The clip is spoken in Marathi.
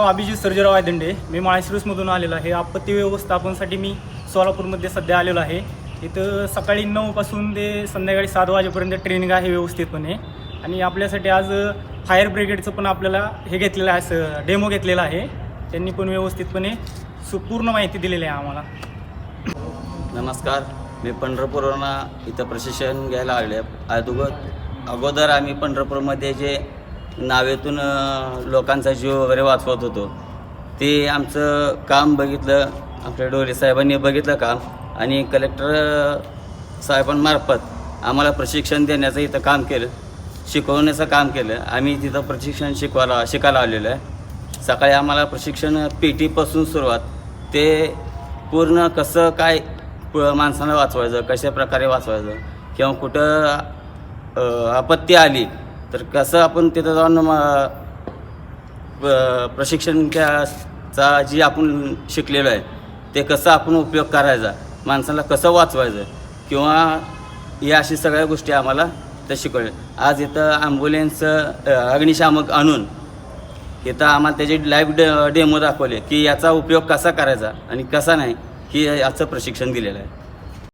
नाव अभिजित सर्जेराव आयदंडे मी माळशिरसमधून आलेलो आहे. आपत्ती व्यवस्थापनसाठी मी सोलापूरमध्ये सध्या आलेलो आहे. इथं सकाळी नऊपासून ते संध्याकाळी सात वाजेपर्यंत ट्रेनिंग आहे व्यवस्थितपणे. आणि आपल्यासाठी आज फायर ब्रिगेडचं पण आपल्याला हे घेतलेलं आहे असं डेमो घेतलेला आहे. त्यांनी पण व्यवस्थितपणे सुपूर्ण माहिती दिलेली आहे आम्हाला. नमस्कार. मी पंढरपूरवरून इथं प्रशिक्षण घ्यायला आले अगोदर अगोदर आम्ही पंढरपूरमध्ये जे नावेतून लोकांचा जीव वगैरे वाचवत होतो. ते आमचं काम बघितलं आपल्या डोले साहेबांनी बघितलं काम आणि कलेक्टर साहेबांमार्फत आम्हाला प्रशिक्षण देण्याचं इथं काम केलं. शिकवण्याचं काम केलं. आम्ही तिथं प्रशिक्षण शिकवायला शिकायला आलेलो आहे. सकाळी आम्हाला प्रशिक्षण पी टीपासून सुरुवात. ते पूर्ण कसं काय माणसांना वाचवायचं कशा प्रकारे वाचवायचं किंवा कुठं आपत्ती आली तर कसं आपण तिथं जाऊन म- प- प्रशिक्षण चा जी आपण शिकलेलो आहे ते कसं आपण उपयोग करायचा माणसाला कसं वाचवायचं किंवा या अशी सगळ्या गोष्टी आम्हाला त्या शिकवल्या. आज इथं ॲम्ब्युलन्स अग्निशामक आणून इथं आम्हाला त्याचे लाईव्ह डे डेमो दाखवले की याचा उपयोग कसा करायचा आणि कसा नाही की याचं प्रशिक्षण दिलेलं आहे.